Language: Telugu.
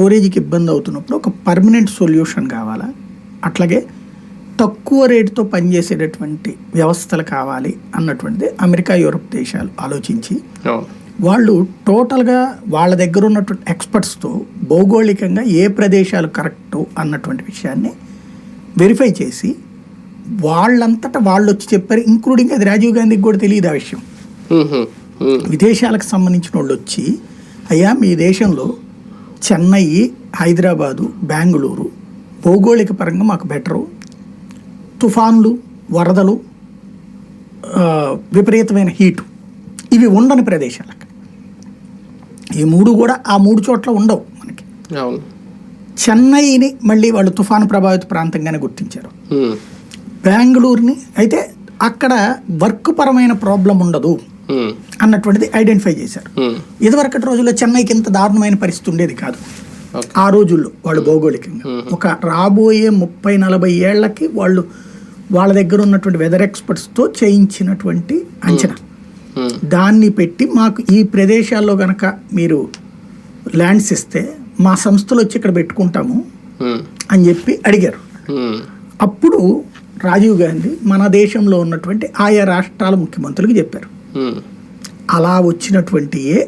స్టోరేజ్కి ఇబ్బంది అవుతున్నప్పుడు ఒక పర్మనెంట్ సొల్యూషన్ కావాలా? అట్లాగే తక్కువ రేటుతో పనిచేసేటటువంటి వ్యవస్థలు కావాలి అన్నటువంటిది అమెరికా యూరప్ దేశాలు ఆలోచించి వాళ్ళు టోటల్గా వాళ్ళ దగ్గర ఉన్నటువంటి ఎక్స్పర్ట్స్తో భౌగోళికంగా ఏ ప్రదేశాలు కరెక్టు అన్నటువంటి విషయాన్ని వెరిఫై చేసి వాళ్ళంతటా వాళ్ళు వచ్చి చెప్పారు ఇంక్లూడింగ్ అది రాజీవ్ గాంధీకి కూడా తెలియదు ఆ విషయం. విదేశాలకు సంబంధించిన వాళ్ళు వచ్చి అయ్యా మీ దేశంలో చెన్నై హైదరాబాదు బెంగళూరు. భౌగోళిక పరంగా మాకు బెటరు తుఫాన్లు వరదలు విపరీతమైన హీటు ఇవి ఉండని ప్రదేశాలు అక్కడ ఈ మూడు కూడా ఆ మూడు చోట్ల ఉండవు మనకి. చెన్నైని మళ్ళీ వాళ్ళు తుఫాను ప్రభావిత ప్రాంతంగానే గుర్తించారు. బెంగళూరుని అయితే అక్కడ వర్క్ పరమైన ప్రాబ్లం ఉండదు. అన్నటువంటిది ఐడెంటిఫై చేశారు మ్మ్. ఇదివరకటి రోజుల్లో చెన్నైకి ఇంత దారుణమైన పరిస్థితి ఉండేది కాదు ఆ రోజుల్లో వాళ్ళు భౌగోళికంగా ఒక రాబోయే ముప్పై నలభై ఏళ్ళకి వాళ్ళు వాళ్ళ దగ్గర ఉన్నటువంటి వెదర్ ఎక్స్పర్ట్స్తో చేయించినటువంటి అంచనా. దాన్ని పెట్టి మాకు ఈ ప్రదేశాల్లో గనక మీరు ల్యాండ్స్ ఇస్తే మా సంస్థలు వచ్చి ఇక్కడ పెట్టుకుంటాము. అని చెప్పి అడిగారు. అప్పుడు రాజీవ్ గాంధీ మన దేశంలో ఉన్నటువంటి ఆయా రాష్ట్రాల ముఖ్యమంత్రులకు చెప్పారు. Hmm. అలా వచ్చినటువంటి ఏ